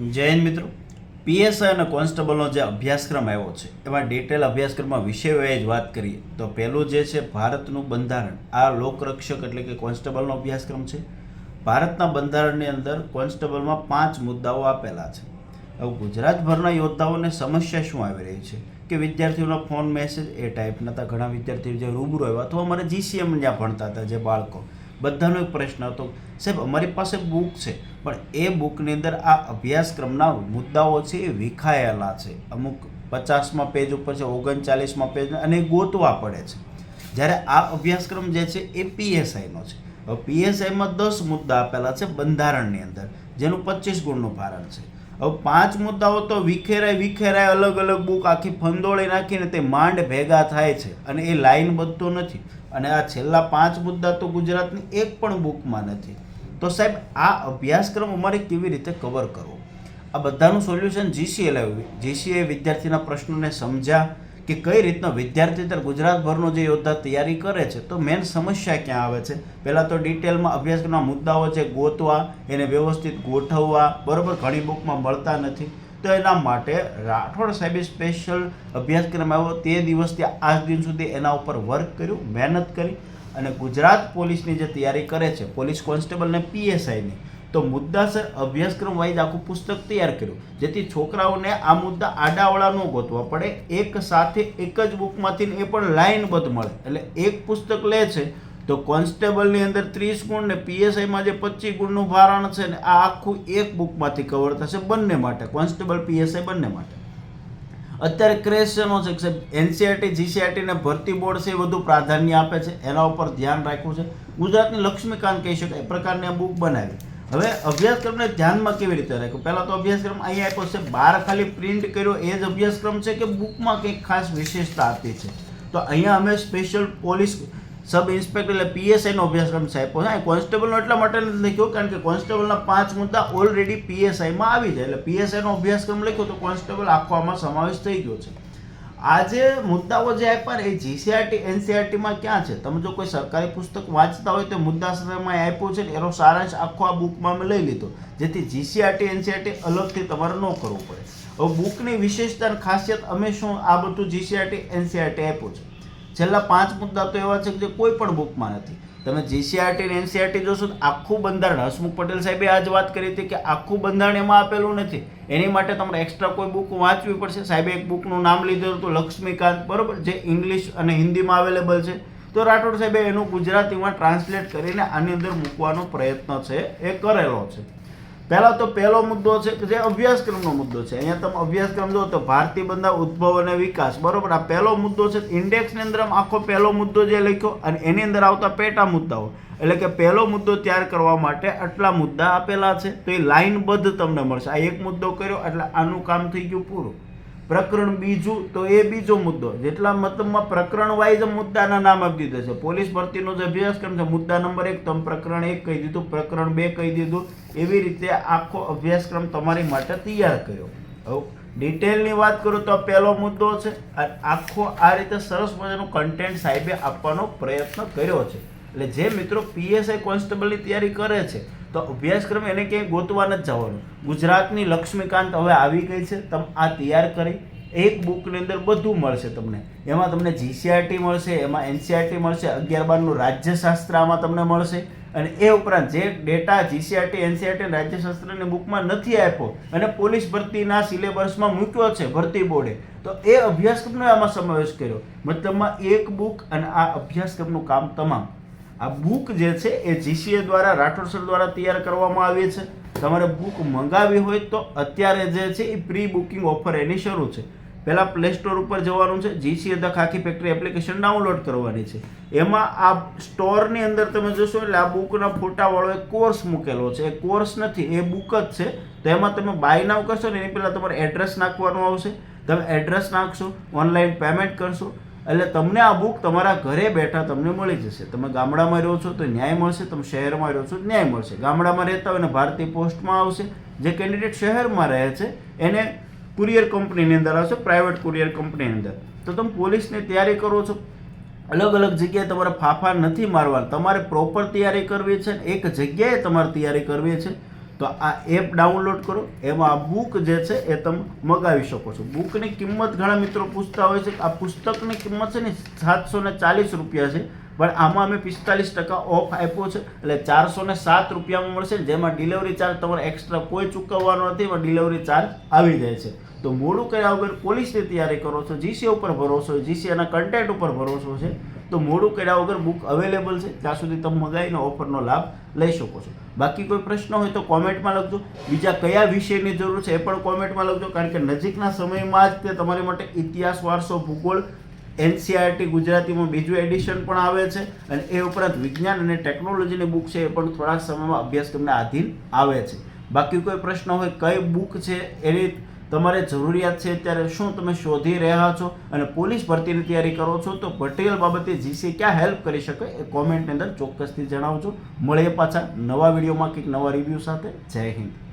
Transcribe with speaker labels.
Speaker 1: જય મિત્રો. પીએસઆઈ અને કોન્સ્ટેબલનો જે અભ્યાસક્રમ આવ્યો છે, એમાં ડિટેલ અભ્યાસક્રમમાં વિષય જ વાત કરીએ. તો પહેલું જે છે, ભારતનું બંધારણ. આ લોકરક્ષક એટલે કે કોન્સ્ટેબલનો અભ્યાસક્રમ છે. ભારતના બંધારણની અંદર કોન્સ્ટેબલમાં પાંચ મુદ્દાઓ આપેલા છે. હવે ગુજરાતભરના યોદ્ધાઓને સમસ્યા શું આવી રહી છે? કે વિદ્યાર્થીઓના ફોન મેસેજ એ ટાઈપના હતા ઘણા વિદ્યાર્થીઓ જે રૂબરૂ આવ્યા અથવા અમારે જીસીએમ જ્યાં ભણતા હતા, જે બાળકો. બધાનો એક પ્રશ્ન હતો. સાહેબ, અમારી પાસે બુક છે, પણ એ બુકની અંદર આ અભ્યાસક્રમના મુદ્દાઓ છે એ વિખાયેલા છે. અમુક પચાસમાં પેજ ઉપર છે, ઓગણચાલીસમાં પેજ અને ગોતવા પડે છે. જ્યારે આ અભ્યાસક્રમ જે છે એ પીએસઆઈનો છે. હવે પીએસઆઈમાં દસ મુદ્દા આપેલા છે બંધારણની અંદર, જેનું પચીસ ગુણનું ભારણ છે. હવે પાંચ મુદ્દાઓ તો વિખેરાય વિખેરાય અલગ અલગ બુક આખી ફંદોળી નાખીને તે માંડ ભેગા થાય છે અને એ લાઈન બધતો નથી. અને આ છેલ્લા પાંચ મુદ્દા તો ગુજરાતની એક પણ બુકમાં નથી. તો સાહેબ, આ અભ્યાસક્રમ અમારે કેવી રીતે કવર કરવો? આ બધાનું સોલ્યુશન જીસીએ લાવ્યું. જીસીએ વિદ્યાર્થીના પ્રશ્નોને સમજ્યા. કે કઈ રીતના વિદ્યાર્થી અત્યારે ગુજરાતભરનો જે યોદ્ધા તૈયારી કરે છે, તો મેન સમસ્યા ક્યાં આવે છે? પહેલાં તો ડિટેલમાં અભ્યાસક્રમના મુદ્દાઓ છે, ગોતવા, એને વ્યવસ્થિત ગોઠવવા, બરાબર? ઘણી બુકમાં મળતા નથી. તો એના માટે રાઠોડ સાહેબે સ્પેશિયલ અભ્યાસક્રમ આવ્યો તે દિવસથી આજ દિન સુધી એના ઉપર વર્ક કર્યું, મહેનત કરી અને ગુજરાત પોલીસની જે તૈયારી કરે છે, પોલીસ કોન્સ્ટેબલ ને પીએસઆઈની તો મુદ્દાસર અભ્યાસક્રમ વાઇઝ આખું પુસ્તક તૈયાર કર્યું. જેથી છોકરાઓને આ મુદ્દા આડાવળા ન ગોતવા પડે. એક સાથે એક જ બુકમાંથી એ પણ લાઇનબદ્ધ મળે એટલે એક પુસ્તક લે છે તો કોન્સ્ટેબલની અંદર ત્રીસ ગુણ ને પીએસઆઈમાં જે પચીસ ગુણનું ભારણ છે ને આ આખું એક બુકમાંથી કવર થશે બંને માટે. કોન્સ્ટેબલ, પીએસઆઈ બંને માટે. અત્યારે ક્રેશનો છે કે એનસીઆરટી જીસીઆરટીને ભરતી બોર્ડ છે એ વધુ પ્રાધાન્ય આપે છે. એના ઉપર ધ્યાન રાખવું છે. ગુજરાતની લક્ષ્મીકાંત કહી શકાય. એ પ્રકારની આ બુક બનાવી. હવે અભ્યાસક્રમને ધ્યાનમાં કેવી રીતે રાખ્યું? પહેલાં તો અભ્યાસક્રમ અહીંયા આપ્યો છે બહાર ખાલી પ્રિન્ટ કર્યો, એ જ અભ્યાસક્રમ છે કે બુકમાં કંઈક ખાસ વિશેષતા આપી છે? તો અહીંયા અમે સ્પેશિયલ પોલીસ સબ ઇન્સ્પેક્ટર એટલે પીએસઆઈનો અભ્યાસક્રમ આપ્યો છે. કોન્સ્ટેબલનો એટલા માટે નથી લખ્યો, કારણ કે કોન્સ્ટેબલના પાંચ મુદ્દા ઓલરેડી પીએસઆઈમાં આવી જાય. એટલે પીએસઆઈનો અભ્યાસક્રમ લખ્યો તો કોન્સ્ટેબલ આખો આમાં સમાવેશ થઈ ગયો છે. આ જે મુદ્દાઓ જે આપ્યા એ જીસીઆરટી એનસીઆરટીમાં ક્યાં છે? તમે જો કોઈ સરકારી પુસ્તક વાંચતા હોય તો મુદ્દાશ્રયમાં આપ્યું છે ને, એનો સારાંશ આખો આ બુકમાં અમે લઈ લીધો. જેથી જીસીઆરટી એનસીઆરટી અલગથી તમારે ન કરવું પડે. હવે બુકની વિશેષતા ખાસિયત અમે શું આ બધું જીસીઆરટી એનસીઆરટી આપ્યું છે? છેલ્લા પાંચ મુદ્દા તો એવા છે કે જે કોઈ પણ બુકમાં નથી. તમે જીસીઆરટી ને એનસીઆરટી જોશો તો આખું બંધારણ, હસમુખ પટેલ સાહેબે આજ વાત કરી હતી કે આખું બંધારણ એમાં આપેલું નથી. એની માટે તમારે એક્સ્ટ્રા કોઈ બુક વાંચવી પડશે. સાહેબે એક બુકનું નામ લીધું હતું, લક્ષ્મીકાંત, બરોબર? જે ઇંગ્લિશ અને હિન્દીમાં અવેલેબલ છે. તો રાઠોડ સાહેબે એનું ગુજરાતીમાં ટ્રાન્સલેટ કરીને આની અંદર મૂકવાનો પ્રયત્ન છે, એ કરેલો છે. પહેલાં તો પહેલો મુદ્દો છે કે જે અભ્યાસક્રમનો મુદ્દો છે. અહીંયા તમે અભ્યાસક્રમ જો તો ભારતીય બંધા ઉદ્ભવ અને વિકાસ, બરોબર? આ પહેલો મુદ્દો છે, ઇન્ડેક્સની અંદર આખો પહેલો મુદ્દો જે લખ્યો અને એની અંદર આવતા પેટા મુદ્દાઓ. એટલે કે પહેલો મુદ્દો તૈયાર કરવા માટે આટલા મુદ્દા આપેલા છે. તો એ લાઇનબદ્ધ તમને મળશે. આ એક મુદ્દો કર્યો, એટલે આનું કામ થઈ ગયું પૂરું. પ્રકરણ બીજું, તો એ બીજો મુદ્દો. જેટલા મતલબમાં પ્રકરણ વાઇઝ મુદ્દાના નામ આપી દીધા છે. પોલીસ ભરતીનો જે અભ્યાસક્રમ છે, મુદ્દા નંબર એક, તમે પ્રકરણ એક કહી દીધું, પ્રકરણ બે કહી દીધું. એવી રીતે આખો અભ્યાસક્રમ તમારી માટે તૈયાર કર્યો. હવે. ડિટેલની વાત કરું તો પહેલો મુદ્દો છે આખો આ રીતે સરસ મજાનું કન્ટેન્ટ સાહેબે આપવાનો પ્રયત્ન કર્યો છે. એટલે જે મિત્રો પીએસઆઈ કોન્સ્ટેબલની તૈયારી કરે છે તો અભ્યાસક્રમ એને ક્યાંય ગોતવા નથી જવાનું. ગુજરાતની લક્ષ્મીકાંત હવે આવી ગઈ છે. તમે આ તૈયાર કરી. એક બુકની અંદર બધું મળશે તમને. એમાં તમને જીસીઆરટી મળશે, એમાં એનસીઆરટી મળશે, અગિયાર બારનું રાજ્યશાસ્ત્ર આમાં તમને મળશે. અને એ ઉપરાંત જે ડેટા જીસીઆરટી એનસીઆરટી રાજ્યશાસ્ત્રની બુકમાં નથી આપ્યો અને પોલીસ ભરતીના સિલેબસમાં મૂક્યો છે, ભરતી બોર્ડે. તો એ અભ્યાસક્રમનો આમાં સમાવેશ કર્યો. મતલબમાં એક બુક અને આ અભ્યાસક્રમનું કામ તમામ. આ બુક જે છે એ જીસીએ દ્વારા, રાઠોડ સર દ્વારા તૈયાર કરવામાં આવી છે. તમારે બુક મંગાવી હોય તો અત્યારે જે છે એ પ્રી બુકિંગ ઓફર એની શરૂ છે. પહેલાં પ્લે સ્ટોર ઉપર જવાનું છે. GCA the Khakhi factory application download કરવાની છે. એમાં આ સ્ટોરની અંદર તમે જોશો એટલે આ બુકના ફોટાવાળો એક કોર્સ મૂકેલો છે. એ કોર્સ નથી, એ બુક જ છે. તો એમાં તમે બાય નાવ કરશો ને એની પહેલાં તમારે એડ્રેસ નાખવાનું આવશે. તમે એડ્રેસ નાખશો ઓનલાઈન પેમેન્ટ કરશો. એટલે તમને આ બુક તમારા ઘરે બેઠા તમને મળી જશે. તમે ગામડામાં રહો છો તો ન્યાય મળશે, તમે શહેરમાં રહો છો ન્યાય મળશે. ગામડામાં રહેતા હોય અને ભારતીય પોસ્ટમાં આવશે. જે કેન્ડિડેટ શહેરમાં રહે છે, એને કુરિયર કંપનીની અંદર આવશે પ્રાઇવેટ કુરિયર કંપનીની અંદર. તો તમે પોલીસની તૈયારી કરો છો. અલગ અલગ જગ્યાએ તમારે ફાફા નથી મારવા તમારે પ્રોપર તૈયારી કરવી છે એક જગ્યાએ તમારે તૈયારી કરવી છે. તો આ એપ ડાઉનલોડ કરો. એમાં આ બુક જે છે એ તમે મગાવી શકો છો. બુકની કિંમત ઘણા મિત્રો પૂછતા હોય છે આ પુસ્તકની કિંમત છે ને સાતસો ને ચાલીસ રૂપિયા છે. પણ આમાં અમે પિસ્તાલીસ ટકા ઓફ આપ્યો છે. એટલે ચારસો ને સાત રૂપિયામાં મળશે. જેમાં ડિલિવરી ચાર્જ તમારે એક્સ્ટ્રા કોઈ ચૂકવવાનો નથી એમાં ડિલિવરી ચાર્જ આવી જાય છે. તો મોડું કર્યા વગર પોલીસની તૈયારી કરો છો. જીસી ઉપર ભરોસો જીસી એના કન્ટેન્ટ ઉપર ભરોસો છે. તો મોડું કર્યા વગર બુક અવેલેબલ છે. ત્યાં સુધી તમે મગાવીને ઓફરનો લાભ લઈ શકો છો. બાકી કોઈ પ્રશ્ન હોય તો કોમેન્ટમાં લખજો. બીજા કયા વિષયની જરૂર છે એ પણ કોમેન્ટમાં લખજો. કારણ કે નજીકના સમયમાં જ તે તમારી માટે ઇતિહાસ, વારસો, ભૂગોળ એનસીઆરટી ગુજરાતીમાં બીજું એડિશન પણ આવે છે. અને એ ઉપરાંત વિજ્ઞાન અને ટેકનોલોજીની બુક છે એ પણ થોડાક સમયમાં અભ્યાસક્રમના આધીન આવે છે. બાકી કોઈ પ્રશ્ન હોય કઈ બુક છે એની તમારે જરૂરિયાત છે ત્યારે શું તમે શોધી રહ્યા છો અને પોલીસ ભરતીની તૈયારી કરો છો તો પટેલ બાબતે જીસી ક્યાં હેલ્પ કરી શકે એ કોમેન્ટની અંદર ચોક્કસથી જણાવજો. મળીએ પાછા નવા વિડીયોમાં કંઈક નવા રિવ્યૂ સાથે. જય હિન્દ.